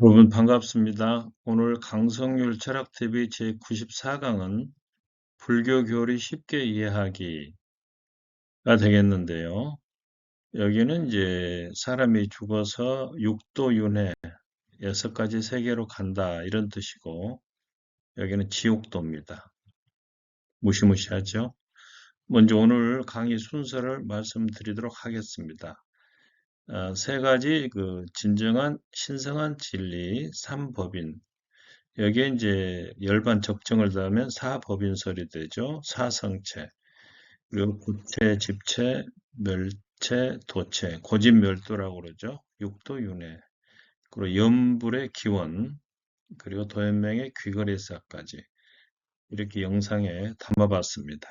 여러분 반갑습니다. 오늘 강성률 철학TV 제94강은 불교 교리 쉽게 이해하기가 되겠는데요. 여기는 이제 사람이 죽어서 육도윤회 여섯 가지 세계로 간다 이런 뜻이고 여기는 지옥도입니다. 무시무시하죠? 먼저 오늘 강의 순서를 말씀드리도록 하겠습니다. 어, 세 가지 그 진정한 신성한 진리 삼법인 여기에 이제 열반 적정을 더하면 사법인설이 되죠. 사성체 그리고 구체, 집체, 멸체, 도체, 고집멸도라고 그러죠. 육도윤회 그리고 염불의 기원 그리고 도연명의 귀거리사까지 이렇게 영상에 담아봤습니다.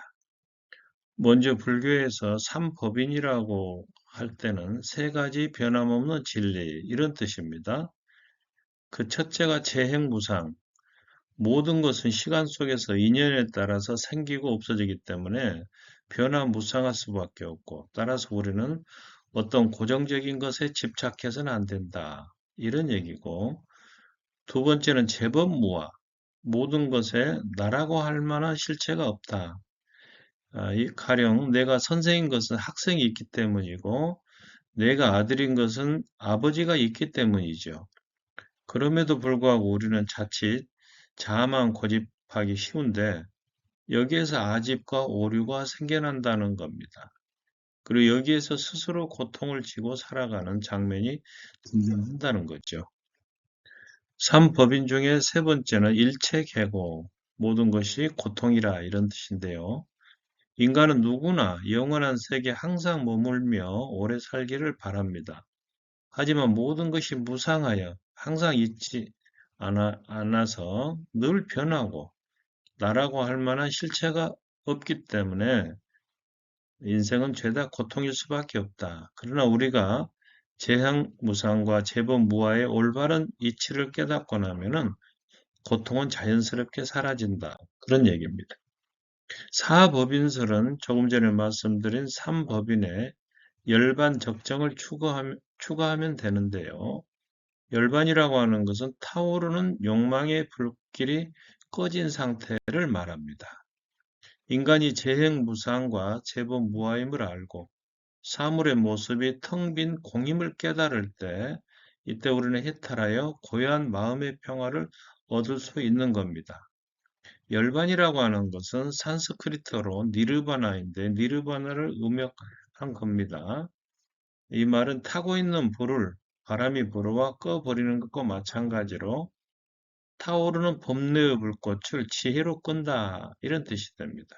먼저 불교에서 삼법인이라고 할 때는 세 가지 변함없는 진리 이런 뜻입니다. 그 첫째가 재행무상 모든 것은 시간 속에서 인연에 따라서 생기고 없어지기 때문에 변화무상할 수밖에 없고 따라서 우리는 어떤 고정적인 것에 집착해서는 안 된다. 이런 얘기고 두 번째는 재범무화 모든 것에 나라고 할 만한 실체가 없다. 아, 가령 내가 선생인 것은 학생이 있기 때문이고 내가 아들인 것은 아버지가 있기 때문이죠. 그럼에도 불구하고 우리는 자칫 자아만 고집하기 쉬운데 여기에서 아집과 오류가 생겨난다는 겁니다. 그리고 여기에서 스스로 고통을 지고 살아가는 장면이 등장한다는 거죠. 삼법인 중에 세 번째는 일체계고 모든 것이 고통이라 이런 뜻인데요. 인간은 누구나 영원한 세계 항상 머물며 오래 살기를 바랍니다. 하지만 모든 것이 무상하여 항상 있지 않아, 않아서 늘 변하고 나라고 할 만한 실체가 없기 때문에 인생은 죄다 고통일 수밖에 없다. 그러나 우리가 재앙무상과 재범무화의 올바른 이치를 깨닫고 나면은 고통은 자연스럽게 사라진다. 그런 얘기입니다. 사법인설은 조금 전에 말씀드린 삼법인의 열반 적정을 추가하면, 추가하면 되는데요. 열반이라고 하는 것은 타오르는 욕망의 불길이 꺼진 상태를 말합니다. 인간이 재행무상과 재범무화임을 알고 사물의 모습이 텅 빈 공임을 깨달을 때 이때 우리는 해탈하여 고요한 마음의 평화를 얻을 수 있는 겁니다. 열반이라고 하는 것은 산스크리트어로 니르바나인데 니르바나를 음역한 겁니다. 이 말은 타고 있는 불을 바람이 불어와 꺼버리는 것과 마찬가지로 타오르는 법내의 불꽃을 지혜로 끈다 이런 뜻이 됩니다.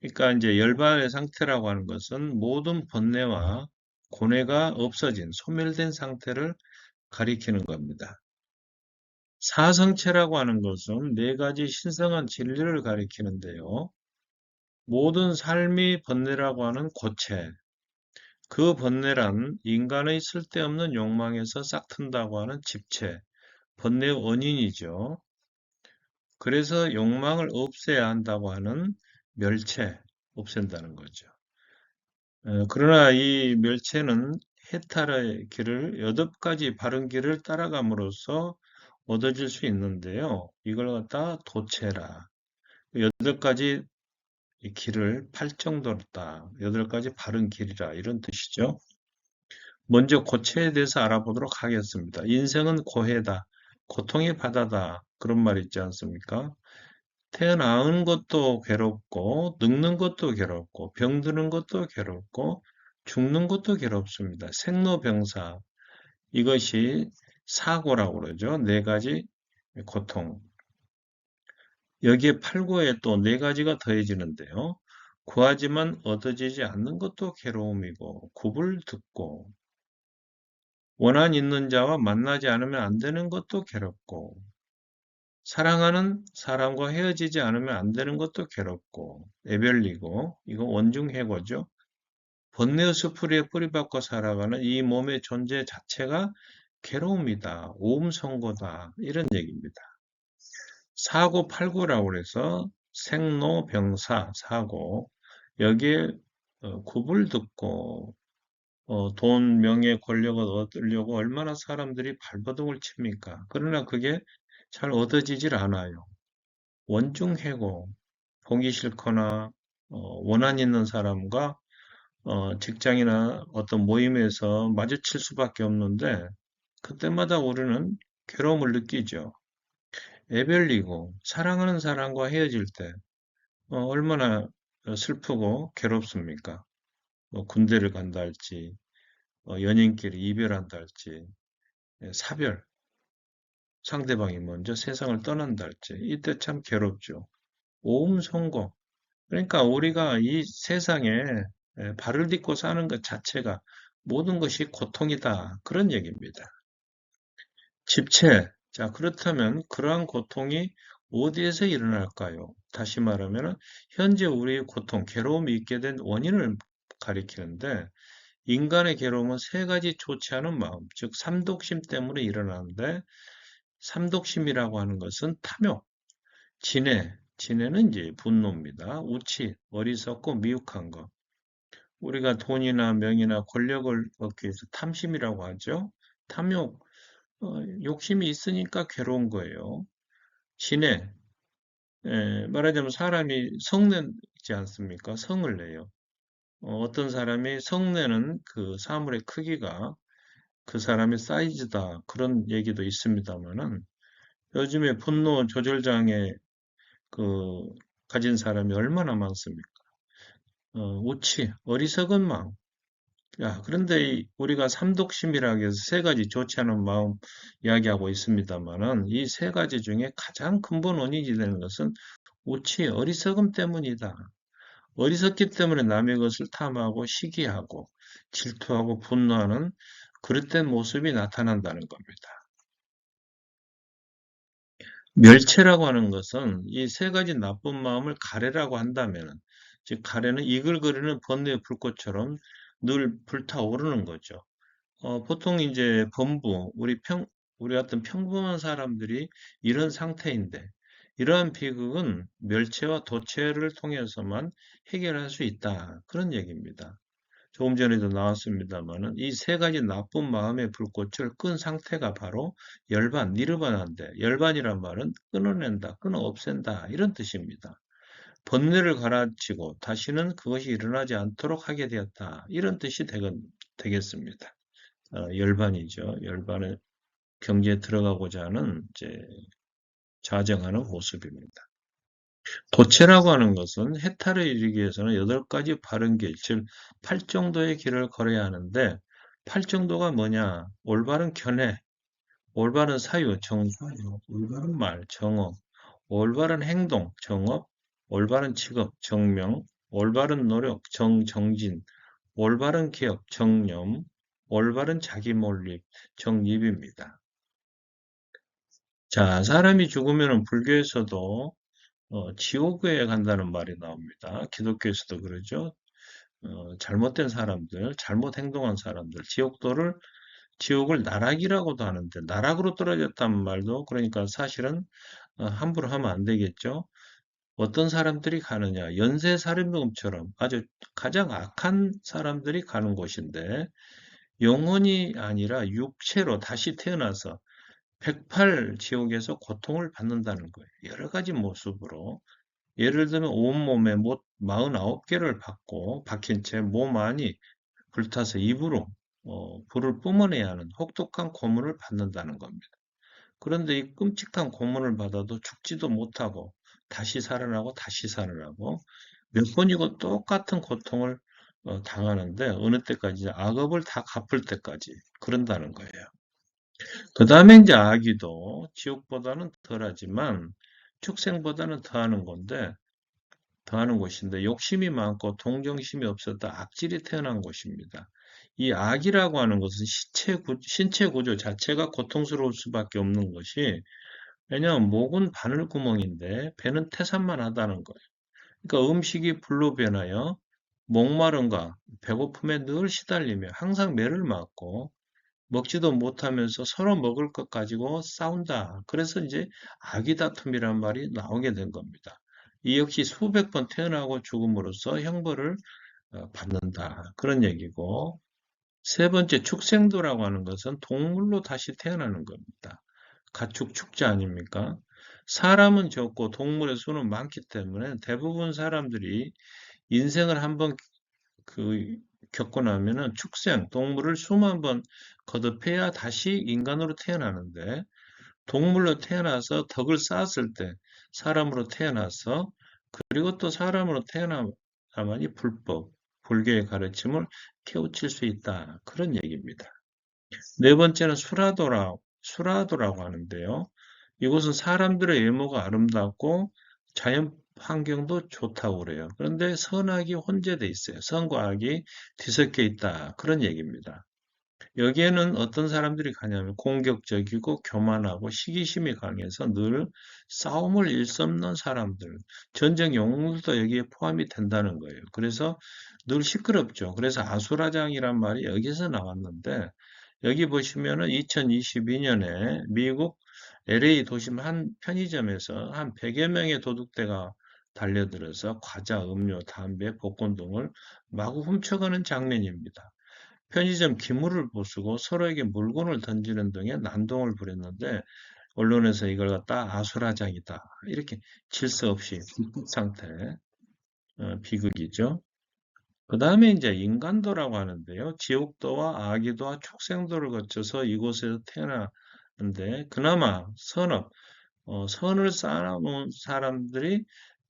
그러니까 이제 열반의 상태라고 하는 것은 모든 번뇌와 고뇌가 없어진 소멸된 상태를 가리키는 겁니다. 사성체라고 하는 것은 네 가지 신성한 진리를 가리키는데요. 모든 삶이 번뇌라고 하는 고체, 그 번뇌란 인간의 쓸데없는 욕망에서 싹 튼다고 하는 집체, 번뇌의 원인이죠. 그래서 욕망을 없애야 한다고 하는 멸체, 없앤다는 거죠. 어, 그러나 이 멸체는 해탈의 길을 여덟 가지 바른 길을 따라감으로써 얻어질 수 있는데요. 이걸 갖다 도체라. 여덟 가지 길을 팔정도다. 여덟 가지 바른 길이라 이런 뜻이죠. 먼저 고체에 대해서 알아보도록 하겠습니다. 인생은 고해다. 고통의 바다다. 그런 말 있지 않습니까? 태어나는 것도 괴롭고, 늙는 것도 괴롭고, 병드는 것도 괴롭고, 죽는 것도 괴롭습니다. 생로병사. 이것이 사고라고 그러죠. 네 가지 고통. 여기에 8구에 또 네 가지가 더해지는데요. 구하지만 얻어지지 않는 것도 괴로움이고, 굽을 듣고, 원한 있는 자와 만나지 않으면 안 되는 것도 괴롭고, 사랑하는 사람과 헤어지지 않으면 안 되는 것도 괴롭고, 애별리고, 이거 원중해고죠. 번뇌의 수풀이에 뿌리박고 살아가는 이 몸의 존재 자체가 괴로움이다, 오음선고다, 이런 얘기입니다. 사고 팔고라고 해서 생로병사 사고 여기에 어, 굽을 듣고 어, 돈, 명예, 권력을 얻으려고 얼마나 사람들이 발버둥을 칩니까? 그러나 그게 잘 얻어지질 않아요. 원중해고, 보기 싫거나 어, 원한 있는 사람과 어, 직장이나 어떤 모임에서 마주칠 수밖에 없는데 그때마다 우리는 괴로움을 느끼죠. 애별리고 사랑하는 사람과 헤어질 때 어, 얼마나 슬프고 괴롭습니까? 뭐 군대를 간다 할지 어, 연인끼리 이별한다 할지 예, 사별 상대방이 먼저 세상을 떠난다 할지 이때 참 괴롭죠. 오음 성공 그러니까 우리가 이 세상에 예, 발을 딛고 사는 것 자체가 모든 것이 고통이다. 그런 얘기입니다. 집체. 자, 그렇다면 그러한 고통이 어디에서 일어날까요? 다시 말하면 현재 우리의 고통, 괴로움이 있게 된 원인을 가리키는데 인간의 괴로움은 세 가지 좋지 않은 마음, 즉 삼독심 때문에 일어나는데 삼독심이라고 하는 것은 탐욕, 진해, 진해는 이제 분노입니다. 우치, 어리석고 미혹한 것. 우리가 돈이나 명이나 권력을 얻기 위해서 탐심이라고 하죠. 탐욕, 어, 욕심이 있으니까 괴로운 거예요. 진해, 에, 말하자면 사람이 성내지 않습니까? 성을 내요. 어, 떤 사람이 성내는 그 사물의 크기가 그 사람의 사이즈다. 그런 얘기도 있습니다만은 요즘에 분노 조절 장애 그 가진 사람이 얼마나 많습니까? 어, 우치, 어리석은 마음. 야, 그런데 우리가 삼독심이라고 해서 세 가지 좋지 않은 마음 이야기하고 있습니다만은 이 세 가지 중에 가장 근본 원인이 되는 것은 우치, 어리석음 때문이다. 어리석기 때문에 남의 것을 탐하고 시기하고 질투하고 분노하는 그릇된 모습이 나타난다는 겁니다. 멸체라고 하는 것은 이 세 가지 나쁜 마음을 가래라고 한다면, 즉 가래는 이글거리는 번뇌의 불꽃처럼 늘 불타오르는 거죠. 어, 보통 이제 범부, 우리 평, 우리 같은 평범한 사람들이 이런 상태인데, 이러한 비극은 멸체와 도체를 통해서만 해결할 수 있다. 그런 얘기입니다. 조금 전에도 나왔습니다만은 이 세 가지 나쁜 마음의 불꽃을 끈 상태가 바로 열반, 니르바나인데 열반이란 말은 끊어낸다, 끊어 없앤다 이런 뜻입니다. 번뇌를 가라앉히고 다시는 그것이 일어나지 않도록 하게 되었다 이런 뜻이 되겠습니다. 어, 열반이죠. 열반은 경제에 들어가고자 하는 이제 자정하는 모습입니다. 도체라고 하는 것은 해탈을 이루기 위해서는 여덟 가지 바른 길, 즉, 팔 정도의 길을 걸어야 하는데, 팔 정도가 뭐냐? 올바른 견해, 올바른 사유, 정사유, 올바른 말, 정업, 올바른 행동, 정업, 올바른 직업, 정명, 올바른 노력, 정정진, 올바른 기업, 정념, 올바른 자기 몰입, 정립입니다. 자, 사람이 죽으면 불교에서도 어, 지옥에 간다는 말이 나옵니다. 기독교에서도 그러죠. 어, 잘못된 사람들, 잘못 행동한 사람들, 지옥도를 지옥을 나락이라고도 하는데 나락으로 떨어졌다는 말도 그러니까 사실은 어, 함부로 하면 안 되겠죠. 어떤 사람들이 가느냐? 연쇄살인범처럼 아주 가장 악한 사람들이 가는 곳인데 영혼이 아니라 육체로 다시 태어나서 108 지옥에서 고통을 받는다는 거예요. 여러 가지 모습으로. 예를 들면 온몸에 못 49개를 받고 박힌 채 몸 안이 불타서 입으로 어, 불을 뿜어내야 하는 혹독한 고문을 받는다는 겁니다. 그런데 이 끔찍한 고문을 받아도 죽지도 못하고 다시 살아나고 다시 살아나고 몇 번이고 똑같은 고통을 어, 당하는데 어느 때까지 악업을 다 갚을 때까지 그런다는 거예요. 그 다음에 이제 아기도 지옥보다는 덜하지만 축생보다는 더하는 건데 더하는 곳인데 욕심이 많고 동정심이 없었다 악질이 태어난 곳입니다. 이 악이라고 하는 것은 신체, 구, 신체 구조 자체가 고통스러울 수밖에 없는 것이 왜냐하면 목은 바늘구멍인데 배는 태산만 하다는 거예요. 그러니까 음식이 불로 변하여 목마름과 배고픔에 늘 시달리며 항상 매를 맞고 먹지도 못하면서 서로 먹을 것 가지고 싸운다. 그래서 이제 아기 다툼이란 말이 나오게 된 겁니다. 이 역시 수백 번 태어나고 죽음으로써 형벌을 어, 받는다. 그런 얘기고 세 번째 축생도라고 하는 것은 동물로 다시 태어나는 겁니다. 가축 축자 아닙니까? 사람은 적고 동물의 수는 많기 때문에 대부분 사람들이 인생을 한번 그 겪고 나면은 축생, 동물을 수만 번 거듭해야 다시 인간으로 태어나는데 동물로 태어나서 덕을 쌓았을 때 사람으로 태어나서 그리고 또 사람으로 태어나야만이 불법, 불교의 가르침을 깨우칠 수 있다. 그런 얘기입니다. 네 번째는 수라도라, 수라도라고 하는데요. 이곳은 사람들의 외모가 아름답고 자연 환경도 좋다고 그래요. 그런데 선악이 혼재돼 있어요. 선과 악이 뒤섞여 있다. 그런 얘기입니다. 여기에는 어떤 사람들이 가냐면 공격적이고 교만하고 시기심이 강해서 늘 싸움을 일삼는 사람들, 전쟁 영웅들도 여기에 포함이 된다는 거예요. 그래서 늘 시끄럽죠. 그래서 아수라장이란 말이 여기서 나왔는데 여기 보시면은 2022년에 미국 LA 도심 한 편의점에서 한 100여 명의 도둑대가 달려들어서 과자, 음료, 담배, 복권 등을 마구 훔쳐가는 장면입니다. 편의점 기물을 부수고 서로에게 물건을 던지는 등의 난동을 부렸는데 언론에서 이걸 갖다 아수라장이다 이렇게 질서 없이 상태 어, 비극이죠. 그 다음에 이제 인간도라고 하는데요. 지옥도와 아기도와 축생도를 거쳐서 이곳에서 태어나는데 그나마 선업, 어, 선을 쌓아놓은 사람들이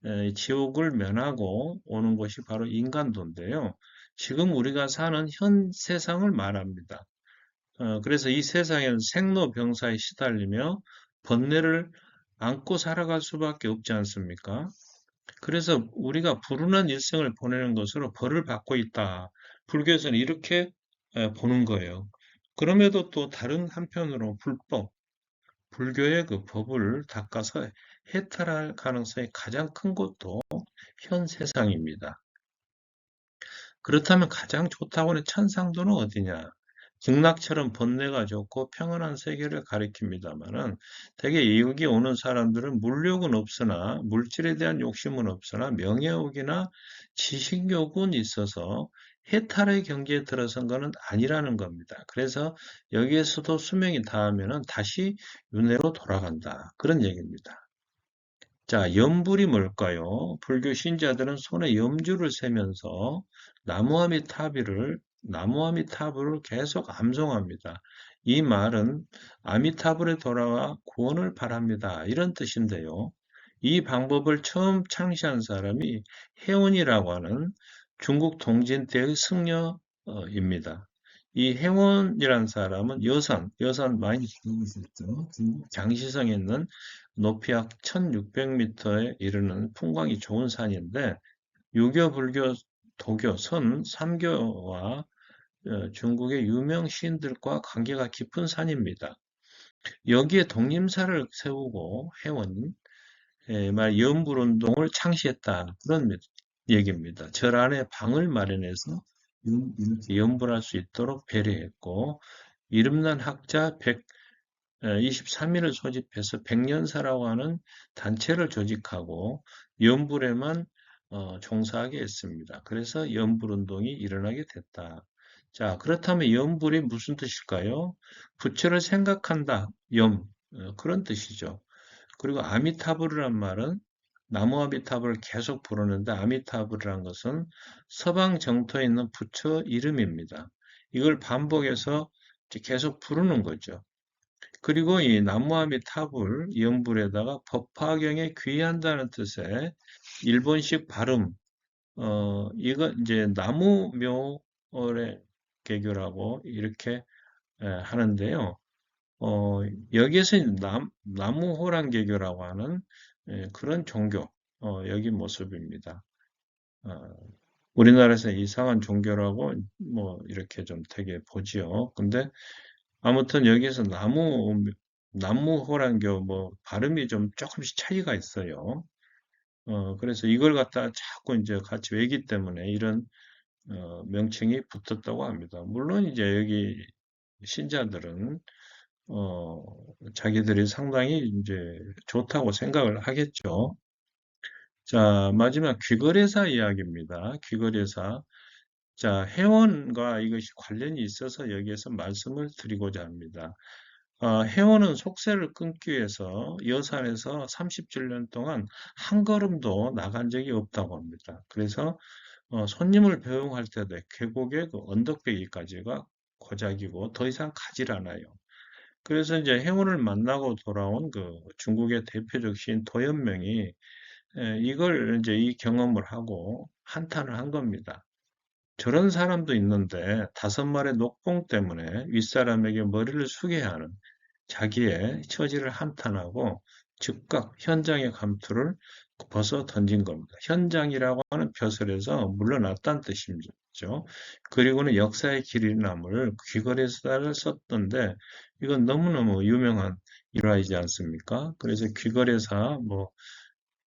에, 지옥을 면하고 오는 것이 바로 인간도인데요. 지금 우리가 사는 현 세상을 말합니다. 어, 그래서 이 세상에는 생로병사에 시달리며 번뇌를 안고 살아갈 수밖에 없지 않습니까? 그래서 우리가 불운한 일생을 보내는 것으로 벌을 받고 있다. 불교에서는 이렇게 에, 보는 거예요. 그럼에도 또 다른 한편으로 불법, 불교의 그 법을 닦아서 해탈할 가능성이 가장 큰 곳도 현 세상입니다. 그렇다면 가장 좋다고 하는 천상도는 어디냐? 극락처럼 번뇌가 좋고 평온한 세계를 가리킵니다만은 대개 여기 오는 사람들은 물욕은 없으나 물질에 대한 욕심은 없으나 명예욕이나 지식욕은 있어서 해탈의 경지에 들어선 것은 아니라는 겁니다. 그래서 여기에서도 수명이 닿으면 다시 윤회로 돌아간다. 그런 얘기입니다. 자, 염불이 뭘까요? 불교 신자들은 손에 염주를 세면서 나무아미타비를 나무아미타불을 계속 암송합니다. 이 말은 아미타불에 돌아와 구원을 바랍니다. 이런 뜻인데요. 이 방법을 처음 창시한 사람이 해원이라고 하는 중국 동진 때의 승려입니다. 이 해원이란 사람은 여산, 여산 많이 들어보셨죠? 중국 장시성에 있는 높이 약 1600m에 이르는 풍광이 좋은 산인데 유교, 불교, 도교, 선, 삼교와 어, 중국의 유명 시인들과 관계가 깊은 산입니다. 여기에 독림사를 세우고 해원, 말 연불운동을 창시했다. 그런 얘기입니다. 절 안에 방을 마련해서 연불할 수 있도록 배려했고 이름난 학자 123인을 소집해서 백년사라고 하는 단체를 조직하고 연불에만 어, 종사하게 했습니다. 그래서 연불운동이 일어나게 됐다. 자, 그렇다면 연불이 무슨 뜻일까요? 부처를 생각한다. 염. 어, 그런 뜻이죠. 그리고 아미타불이란 말은 나무 아미타불을 계속 부르는데 아미타불이란 것은 서방 정토에 있는 부처 이름입니다. 이걸 반복해서 계속 부르는 거죠. 그리고 이 나무 아미타불 연불에다가 법화경에 귀한다는 뜻의 일본식 발음, 어, 이거 이제 나무 묘월의 개교라고 이렇게 에, 하는데요. 어, 여기에서 남, 나무호랑 개교라고 하는 예, 그런 종교, 어, 여기 모습입니다. 어, 우리나라에서 이상한 종교라고 뭐 이렇게 좀 되게 보지요. 근데 아무튼 여기에서 나무 나무호랑교 뭐 발음이 좀 조금씩 차이가 있어요. 어, 그래서 이걸 갖다 자꾸 이제 같이 외기 때문에 이런 어, 명칭이 붙었다고 합니다. 물론 이제 여기 신자들은 어, 자기들이 상당히 이제 좋다고 생각을 하겠죠. 자, 마지막 귀거래사 이야기입니다. 귀거래사. 자, 회원과 이것이 관련이 있어서 여기에서 말씀을 드리고자 합니다. 어, 회원은 속세를 끊기 위해서 여산에서 30년 동안 한 걸음도 나간 적이 없다고 합니다. 그래서 어, 손님을 배웅할 때도 계곡의 그 언덕배기까지가 고작이고 더 이상 가질 않아요. 그래서 이제 회원을 만나고 돌아온 그 중국의 대표적 시인 도연명이 에, 이걸 이제 이 경험을 하고 한탄을 한 겁니다. 저런 사람도 있는데 다섯 마리의 녹봉 때문에 윗사람에게 머리를 숙여야 하는 자기의 처지를 한탄하고 즉각 현장의 감투를 벗어 던진 겁니다. 현장이라고 하는 벼슬에서 물러났다는 뜻이죠. 그리고는 역사의 길이 남을 귀걸이사를 썼던데 이건 너무너무 유명한 일화이지 않습니까? 그래서 귀걸이사 뭐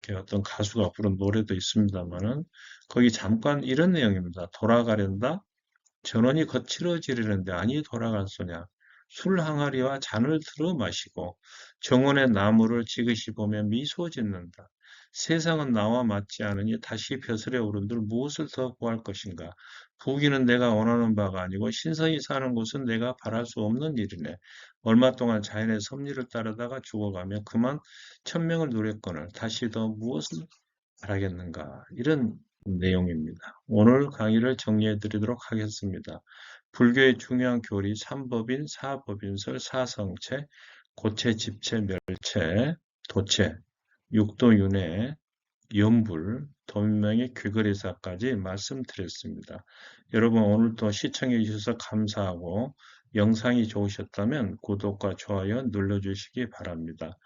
이렇게 어떤 가수가 부른 노래도 있습니다만은 거기 잠깐 이런 내용입니다. 돌아가련다 전원이 거칠어지려는데 아니 돌아갈 소냐. 술 항아리와 잔을 들어 마시고 정원의 나무를 지그시 보며 미소 짓는다. 세상은 나와 맞지 않으니 다시 벼슬에 오른들 무엇을 더 구할 것인가? 부귀는 내가 원하는 바가 아니고 신선히 사는 곳은 내가 바랄 수 없는 일이네. 얼마 동안 자연의 섭리를 따르다가 죽어가며 그만 천명을 누렸거늘 다시 더 무엇을 바라겠는가? 이런 내용입니다. 오늘 강의를 정리해 드리도록 하겠습니다. 불교의 중요한 교리 삼법인, 사법인설, 사성체, 고체, 집체, 멸체, 도체, 육도윤회, 연불, 도민명의 귀거리사까지 말씀드렸습니다. 여러분 오늘도 시청해 주셔서 감사하고 영상이 좋으셨다면 구독과 좋아요 눌러주시기 바랍니다.